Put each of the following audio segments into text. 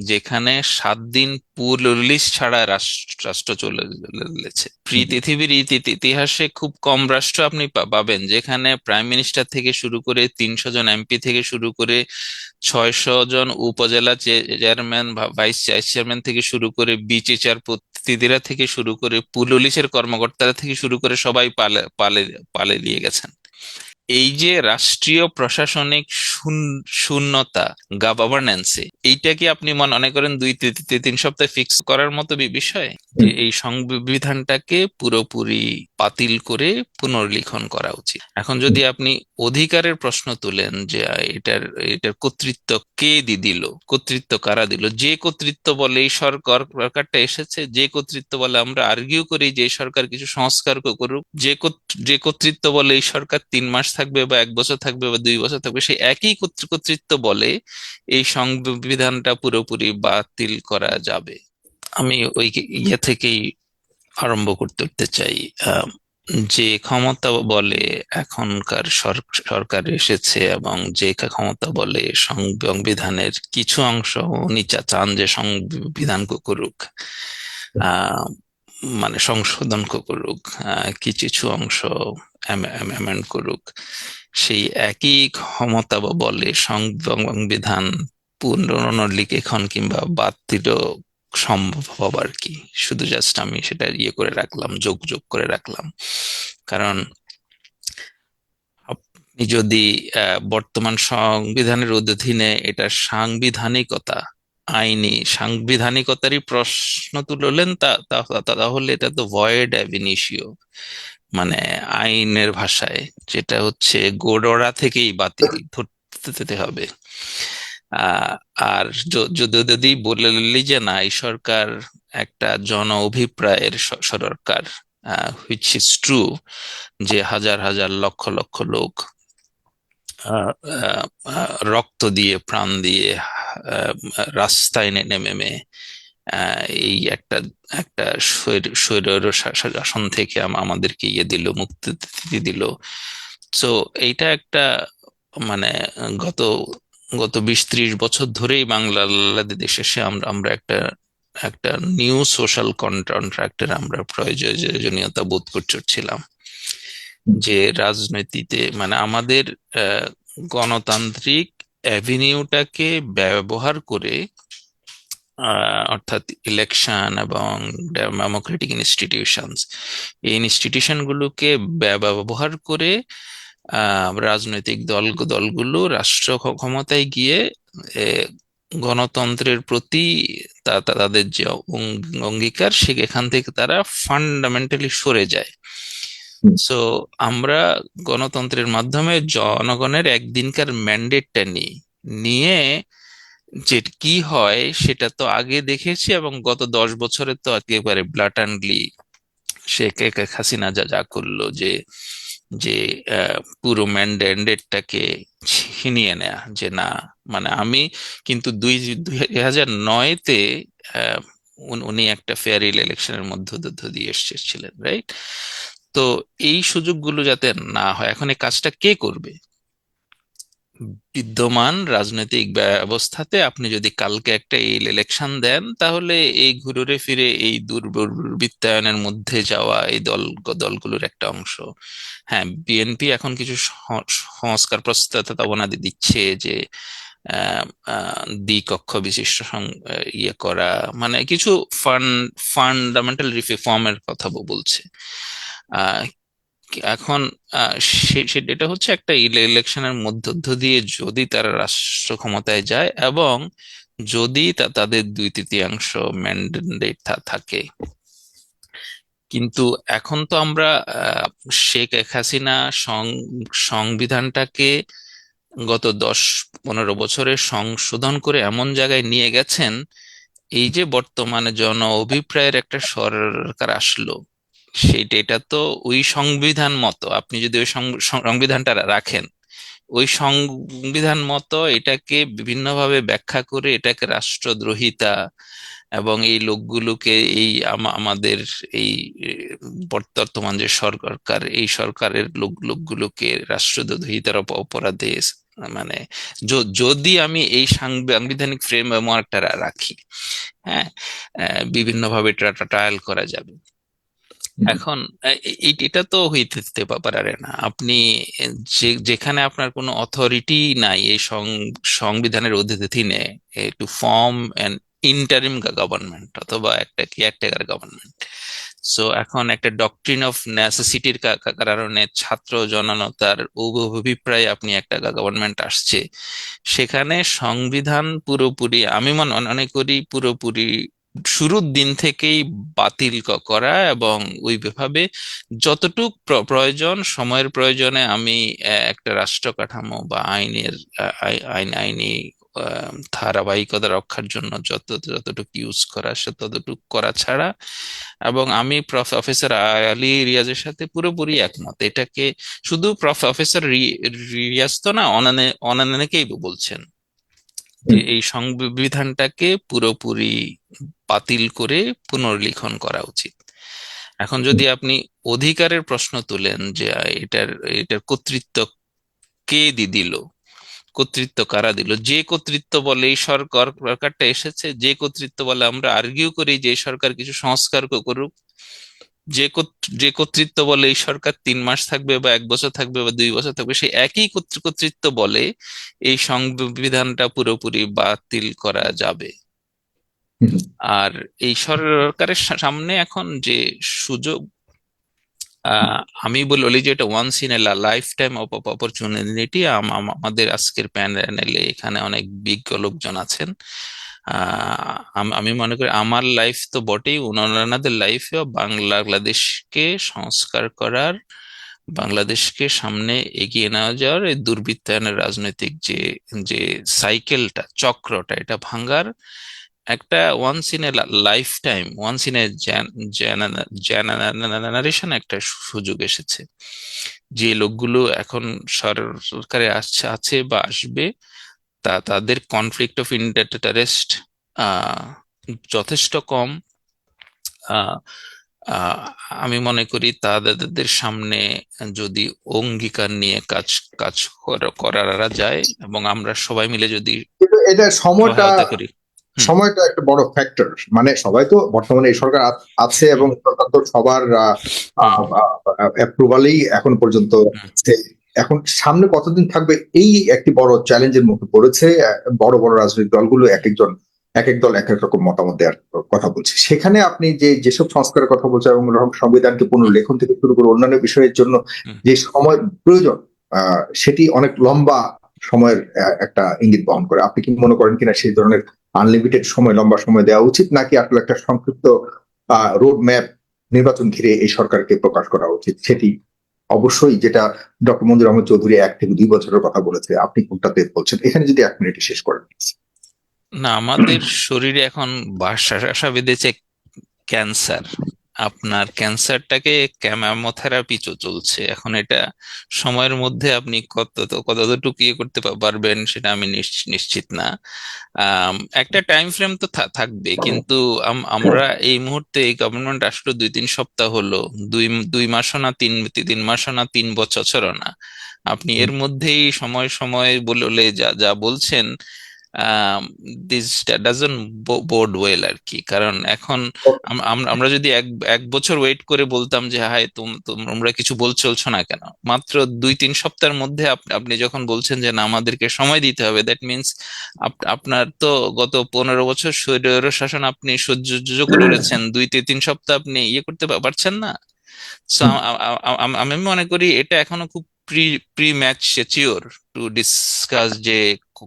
যেখানে সাত দিন পুলিশ ছাড়া রাষ্ট্র রাষ্ট্র চলেছে পৃথিবীর ইতিহাসে খুব কম রাষ্ট্র আপনি পাবেন যেখানে প্রাইম মিনিস্টার থেকে শুরু করে তিনশো জন এমপি থেকে শুরু করে ছয়শো জন উপজেলা চেয়ারম্যান ভাইস চেয়ারম্যান থেকে শুরু করে বিচেচার প্রতিনিধিরা থেকে শুরু করে পুলিশের কর্মকর্তারা থেকে শুরু করে সবাই পালে পালে পালে নিয়ে গেছেন। এই যে রাষ্ট্রীয় প্রশাসনিক শূন্যতা গভর্নেন্সে এইটা কি আপনি মনে করেন দুই তিন সপ্তাহে ফিক্স করার মতো বিষয়? যে এই সংবিধানটাকে পুরোপুরি বাতিল করে পুনর্লিখন করা উচিত। এখন যদি আপনি অধিকারের প্রশ্ন তুলেন যে এটার এটার কর্তৃত্ব কে দি দিল কর্তৃত্ব কারা দিল? যে কর্তৃত্ব বলে এই সরকার সরকারটা এসেছে যে কর্তৃত্ব বলে আমরা আর্গিউ করি যে সরকার কিছু সংস্কার করুক যে যে কর্তৃত্ব বলে এই সরকার তিন মাস থাকবে বা এক বছর থাকবে বা দুই বছর থাকবে সেই একই কর্তৃত্ব বলে এই সংবিধানটা পুরোপুরি বাতিল করা যাবে। আমি ওই ইয়ে থেকেই আরম্ভ করতে চাই। যে ক্ষমতা বলে এখনকার সরকার এসেছে এবং যে ক্ষমতা বলে সংবিধানের কিছু অংশ উনি চান যে সংবিধান করুক মানে সংশোধন করুক কিছু অংশ অ্যামেন্ড করুক, সেই একই ক্ষমতা বলে সংবিধান পুনর্লিখন কিংবা বাতিল সম্ভব আর কি। শুধু জাস্ট আমি সেটা ইয়ে করে রাখলাম, যোগ যোগ করে রাখলাম। কারণ আপনি যদি বর্তমান সংবিধানের অধীনে এটা সাংবিধানিকতা, আইনি সাংবিধানিকতারই প্রশ্ন তুললেন তাহলে এটা তো ভয়েড অ্যাভিনিশিও মানে আইনের ভাষায়, যেটা হচ্ছে গোড়া থেকেই বাতিল, ধরতে হবে। আর যদি বললি যে না, এই সরকার একটা জন অভিপ্রায়ের সরকার হুইচ ইজ ট্রু যে হাজার হাজার লক্ষ লক্ষ লোক রক্ত দিয়ে, প্রাণ দিয়ে রাস্তায় নেমে এই একটা একটা শৈর শাসন থেকে আমাদেরকে ইয়ে দিল মুক্তি দিল। তো এইটা একটা মানে গত গত বিশ ত্রিশ বছর ধরেই বাংলাদেশে এসে আমরা আমরা একটা একটা নিউ সোশ্যাল কন্ট্রাক্টের আমরা প্রয়োজনীয়তা বোধ করছিলাম। যে রাজনীতিতে মানে আমাদের গণতান্ত্রিক অ্যাভিনিউটাকে ব্যবহার করে অর্থাৎ ইলেকশন এবং ডেমোক্রেটিক ইনস্টিটিউশনস এই ইনস্টিটিউশনগুলোকে ব্যবহার করে রাজনৈতিক দল দলগুলো রাষ্ট্র ক্ষমতায় গিয়ে গণতন্ত্রের প্রতি তাদের যে অঙ্গীকার সেখান থেকে তারা ফান্ডামেন্টালি সরে যায়। সো আমরা গণতন্ত্রের মাধ্যমে জনগণের একদিনকার ম্যান্ডেটটা নিই। নিয়ে যে কি হয় সেটা তো আগে দেখেছি এবং গত দশ বছরে তো একেবারে ব্লাটান্ডলি সে হাসিনা যা যা করল যে যে পুরো ম্যান্ডেটটাকে ছিনিয়ে নেয়া, যে না মানে আমি কিন্তু দুই দুই হাজার নয়তে উনি একটা ফেয়ারিল ইলেকশনের মধ্য দিয়ে এসেছিলেন, রাইট? তো এই সুযোগগুলো যাতে না হয়, এখন এই কাজটা কে করবে? বিদ্যমান রাজনৈতিক ব্যবস্থাতে আপনি যদি কালকে একটা ইলেকশন দেন, তাহলে এই ঘুরে ফিরে এই দুর্বৃত্তায়নের মধ্যে যাওয়া এই দল, দলগুলোর একটা অংশ। হ্যাঁ বিএনপি এখন কিছু সংস্কার প্রস্তাবনা দিচ্ছে যে দ্বিকক্ষ বিশিষ্ট ইয়ে করা মানে কিছু ফান্ড ফান্ডামেন্টাল রিফর্মের কথা বলছে। এখন সেটা হচ্ছে একটা ইলেকশনের মধ্য দিয়ে যদি তারা রাষ্ট্র ক্ষমতায় যায় এবং যদি তাদের দুই তৃতীয়াংশ ম্যান্ডেট থাকে। কিন্তু এখন তো আমরা শেখ হাসিনা সংবিধানটাকে গত দশ, পনেরো বছরে সংশোধন করে এমন জায়গায় নিয়ে গেছেন, এই যে বর্তমানে জন অভিপ্রায়ের একটা সরকার আসলো। সেইটা এটা তো ওই সংবিধান মতো, আপনি যদি ওই সংবিধানটা রাখেন, ওই সংবিধান মতো এটাকে বিভিন্নভাবে ব্যাখ্যা করে এটাকে রাষ্ট্রদ্রোহিতা এবং এই লোকগুলোকে এই আমাদের এই বর্তমান যে সরকার, এই সরকারের লোক, লোকগুলোকে রাষ্ট্রদ্রোহিতার অপরাধে মানে যদি আমি এই সাংবিধানিক ফ্রেমওয়ার্কটা রাখি হ্যাঁ বিভিন্নভাবে ট্রায়াল করা যাবে। এখন এটা তো হইতে, পারে না। আপনি যেখানে আপনার কোনো অথরিটি নাই এই সংবিধানের অধীনে to form an interim government অথবা একটা কেয়ারটেকার গভর্নমেন্ট সো এখন একটা ডকট্রিন অফ নেসেসিটির কারণে ছাত্র জনতার অভিপ্রায় আপনি একটা গভর্নমেন্ট আসছে। সেখানে সংবিধান পুরোপুরি, আমি মনে মনে করি পুরোপুরি শুরুর দিন থেকেই বাতিল করা এবং ওইভাবে যতটুক প্র- প্রয়োজন সময়ের প্রয়োজনে আমি একটা রাষ্ট্র কাঠামো বা আইনের আইন আইনি ধারাবাহিকতা রক্ষার জন্য যত যতটুকু ইউজ করা সে ততটুকু করা ছাড়া এবং আমি প্রফেসর আলী রিয়াজের সাথে পুরোপুরি একমত। এটাকে শুধু প্রফেসর রিয়াজ তো না অনানে অনানেকেই বলছেন। যে এই সংবিধানটাকে পুরোপুরি বাতিল করে পুনর্লিখন করা উচিত। এখন যদি আপনি অধিকারের প্রশ্ন তুলেন যে এটার এটার কর্তৃত্ব কে দি দিল? কর্তৃত্ব কারা দিল? যে কর্তৃত্ব বলে এই সরকার, সরকারটা এসেছে, যে কর্তৃত্ব বলে আমরা আর্গিউ করি যে সরকার কিছু সংস্কার করুক, যে যে কর্তৃত্ব বলে এই সরকার তিন মাস থাকবে বা এক বছর থাকবে বা দুই বছর থাকবে, সেই একই কর্তৃ- কর্তৃত্ব বলে এই সংবিধানটা পুরোপুরি বাতিল করা যাবে। আর এই সরকারের সামনে এখন যে সুযোগ আমি বলি যে এটা once in a lifetime opportunity আমাদের আজকের প্যানেলে এখানে অনেক বিজ্ঞ লোকজন আছেন। আম- মনে করি আমার লাইফ তো বটেই ওনাদের লাইফেও বাংলাদেশকে সংস্কার করার, বাংলাদেশকে সামনে এগিয়ে নেওয়া যাওয়ার এই দুর্বৃত্তায়নের রাজনৈতিক যে যে সাইকেলটা চক্রটা, এটা ভাঙার একটা once in a lifetime once in a generation একটা সুযোগ এসেছে যে লোকগুলো এখন সরকারে আসছে আছে বা আসবে তা তাদের কনফ্লিক্ট অফ ইন্টারেস্ট যথেষ্ট কম আমি মনে করি তাদের সামনে যদি অঙ্গীকার নিয়ে কাজ কাজ করা- যায় এবং আমরা সবাই মিলে যদি এটা সময়টা করি। সময়টা একটা বড় ফ্যাক্টর মানে সবাই তো বর্তমানে এই সরকার আছে এবং সরকার তো সবার অ্যাপ্রুভালেই এখন পর্যন্ত এখন সামনে কতদিন থাকবে এই একটি বড় চ্যালেঞ্জের মুখে পড়েছে। বড় বড় রাজনৈতিক দলগুলো এক একজন এক এক দল এক এক রকম মতামত দেওয়ার কথা বলছে। সেখানে আপনি যে যেসব সংস্কারের কথা বলছেন এবং সংবিধানকে পুনর্লেখন থেকে শুরু করে অন্যান্য বিষয়ের জন্য যে সময় প্রয়োজন আহ, সেটি অনেক লম্বা সময়ের একটা ইঙ্গিত বহন করে। আপনি কি মনে করেন কিনা সেই ধরনের আনলিমিটেড সময়, লম্বা সময় দেওয়া উচিত, নাকি আসলে একটা সংক্ষিপ্ত রোড ম্যাপ নির্বাচন ঘিরে এই সরকারকে প্রকাশ করা উচিত? সেটি অবশ্যই যেটা ডক্টর মঞ্জুর আহমদ চৌধুরী এক থেকে দুই বছরের কথা বলেছে, আপনি কোনটাতে বলছেন? এখানে যদি এক মিনিটে শেষ করেন না, আমাদের শরীরে এখন বাসা বেঁধেছে ক্যান্সার আপনার ক্যান্সারটাকে কেমোথেরাপি চলছে। এখন এটা সময়ের মধ্যে আপনি কত কতটুকু ইয়ে করতে পারবেন সেটা আমি নিশ- নিশ্চিত না। একটা টাইম ফ্রেম তো থাকবে। কিন্তু আম- আমরা এই মুহূর্তে এই গভর্নমেন্ট আসলো দুই তিন সপ্তাহ হলো। দুই দুই মাসও না তিন তিন মাসও না তিন বছরও না। আপনি এর মধ্যেই সময় সময় বলে যা যা বলছেন দিস ডাজন বোর্ড ওয়েল আর কি কারণ এখন আম- আম- আমরা যদি এক এক বছর ওয়েট করে বলতাম যে হাই তোম- তোমরা কিছু বলছো না কেন? মাত্র দুই তিন সপ্তাহের মধ্যে আপ- আপনি যখন বলছেন যে না আমাদেরকে সময় দিতে হবে দ্যাট মিনস আপনার তো গত পনেরো বছর স্বৈর শাসন আপনি সহ্য করেছেন দুই থেকে তিন সপ্তাহ আপনি ইয়ে করতে পারছেন না। আমি মনে করি এটা এখনও খুব pre premature to discuss যে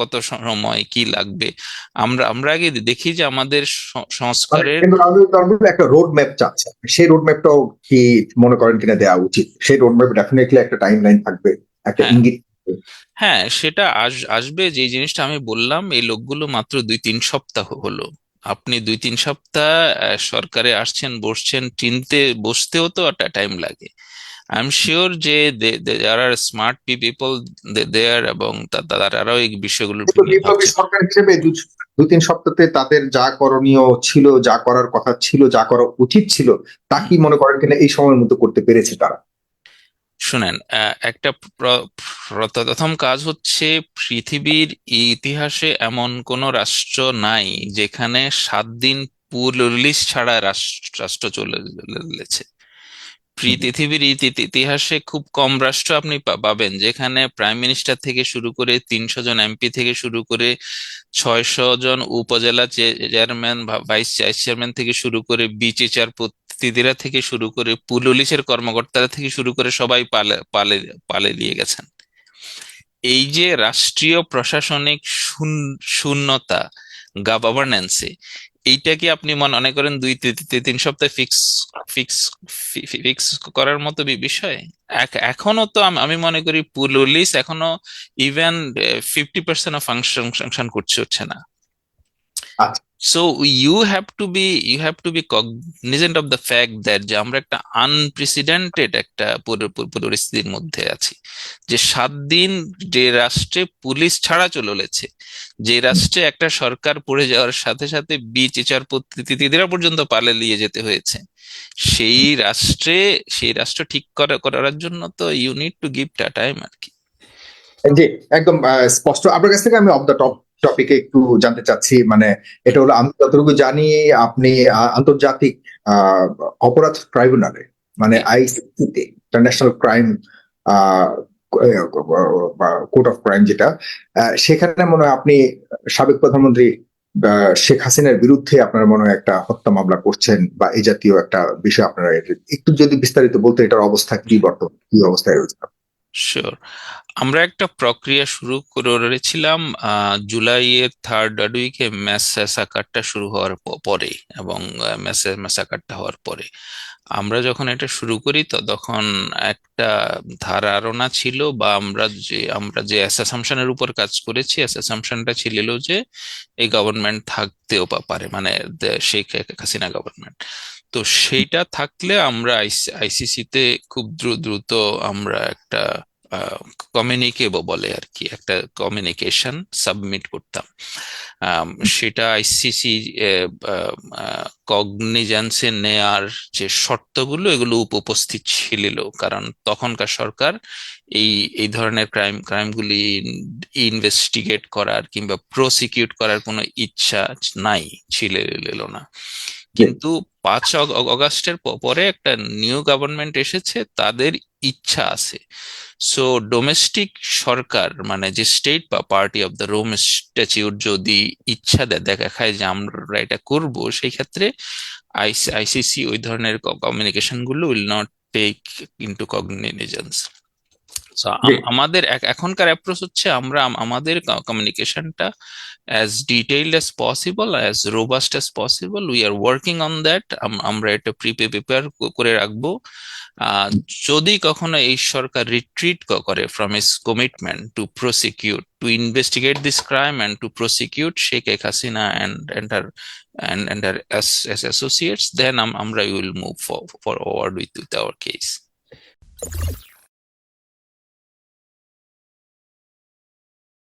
কত সময় কি লাগবে? আমরা আমরা আগে দেখি যে আমাদের সংস্কারের একটা রোড ম্যাপ চাচ্ছে। সেই রোড ম্যাপটাও কি মনে করেন কিনা দেওয়া উচিত? সেই রোড ম্যাপ ডেফিনেটলি একটা টাইম লাইন থাকবে একটা হ্যাঁ। ইঙ্গিত হ্যাঁ সেটা আস আসবে যে জিনিসটা আমি বললাম এই লোকগুলো মাত্র দুই তিন সপ্তাহ হলো। আপনি দুই তিন সপ্তাহ সরকারে আসছেন বসছেন চিনতে বসতেও তো একটা টাইম লাগে। আই এম শিওর যে দেয়ার আর স্মার্ট পিপল দেয়ার এবং তারাও এই ভাবছেন। সরকার হিসেবে দু- তিন সপ্তাহে তাদের যা করণীয় ছিল যা করার কথা ছিল যা করা উচিত ছিল তা কি মনে করেন কিনা এই সময়ের মধ্যে করতে পেরেছে তারা শুনেন আহ, একটা প্র- প্র- প্রথম কাজ হচ্ছে পৃথিবীর ইতিহাসে এমন কোনো রাষ্ট্র নাই যেখানে সাত দিন পুলিশ ছাড়া রাষ্ট্র রাষ্ট্র চলেছে পৃথিবীর ইতিহাসে খুব কম রাষ্ট্র আপনি পাবেন যেখানে প্রাইম মিনিস্টার থেকে শুরু করে তিনশো জন এমপি থেকে শুরু করে ছয়শো জন উপজেলা চেয়ারম্যান ভাইস চেয়ারম্যান থেকে শুরু করে বিচার প্রতিনিধিরা থেকে শুরু করে পুলিশের কর্মকর্তারা থেকে শুরু করে সবাই পালে পালে পালে দিয়ে গেছেন। এই যে রাষ্ট্রীয় প্রশাসনিক শূন্য- শূন্যতা গভর্নেন্সে এইটা কি আপনি মনে করেন দুই তিন সপ্তাহে ফিক্স ফিক্স ফিক্স করার মতো বিষয়? এখ- এখনও তো আমি মনে করি পুলিশ এখনও even fifty percent function function করছে হচ্ছে না। So you have to be you have to be cognizant of the fact that যে আমরা একটা আনপ্রেসিডেন্টেড একটা পরি- পরি- পরিস্থিতির মধ্যে আছি। যে সাত দিন যে রাষ্ট্রে পুলিশ ছাড়া চলেছে যে রাষ্ট্রে একটা সরকার পড়ে যাওয়ার সাথে সাথে বিচার প্রতিনিধিরা পর্যন্ত পালিয়ে যেতে হয়েছে। সেই রাষ্ট্রে, সেই রাষ্ট্র ঠিক করা, করার জন্য তো ইউ নিড টু গিভ টা টাইম আর কি জি, একদম স্পষ্ট। আপনার কাছ থেকে আমি অফ দ্য টপ টপিকে একটু জানতে চাচ্ছি মানে এটা হলো আমি যতটুকু জানি আপনি আন্তর্জাতিক অপরাধ ট্রাইব্যুনালে মানে আইসিসিতে international crime court of crime যেটা সেখানে মনে হয় আপনি সাবেক প্রধানমন্ত্রী আহ, শেখ হাসিনার বিরুদ্ধে আপনার মনে হয় একটা হত্যা মামলা করছেন বা এই জাতীয় একটা বিষয় আপনারা একটু যদি বিস্তারিত বলতে এটার অবস্থা কি বর্তমান কি অবস্থায় রয়েছে? শিওর আমরা একটা প্রক্রিয়া শুরু করেছিলাম জুলাইয়ের থার্ড উইকে ম্যাসাকারটা শুরু হওয়ার পরে এবং ম্যাসাকারটা হওয়ার পরে। আমরা যখন এটা শুরু করি, তো তখন একটা ধারণা ছিল বা আমরা যে আমরা যে অ্যাসাম্পশনের উপর কাজ করেছি অ্যাসাম্পশনটা ছিল যে, এই গভর্নমেন্ট থাকতেও পারে মানে শেখ হাসিনা গভর্নমেন্ট তো সেইটা থাকলে আমরা আইসিসি তে খুব দ্রুত দ্রুত আমরা একটা কমিউনিকে বলে আর কি একটা কমিউনিকেশন সাবমিট করতাম। সেটা আইসিসি কগনিজেন্সে নেয়ার যে শর্তগুলো, এগুলো উপস্থিত ছিল। কারণ তখনকার সরকার এই এই ধরনের ক্রাইম ক্রাইমগুলি ইনভেস্টিগেট করার কিংবা প্রসিকিউট করার কোনো ইচ্ছা নাই, ছিল না। কিন্তু পাঁচ অগ- অগাস্টের পরে একটা নিউ গভর্নমেন্ট এসেছে, তাদের ইচ্ছা আছে। সো ডোমেস্টিক সরকার মানে যে স্টেট বা party of the Rome statute যদি ইচ্ছা দেয় দেখায় যে আমরা এটা করব, সেই ক্ষেত্রে আইসিসি ওই ধরনের কমিউনিকেশনগুলো will not take into cognizance. আমাদের এখনকার অ্যাপ্রোচ হচ্ছে আমরা আম- আমাদের কমিউনিকেশনটা as detailed as possible as robust as possible we are working on that আমরা এটা প্রিপে প্রিপেয়ার করে রাখব। যদি কখনো এই সরকার রিট্রিট করে from his commitment to prosecute to investigate this crime and to prosecute Sheikh এক Hasina and and our as, as associates then um, আমরা will move forward with with our case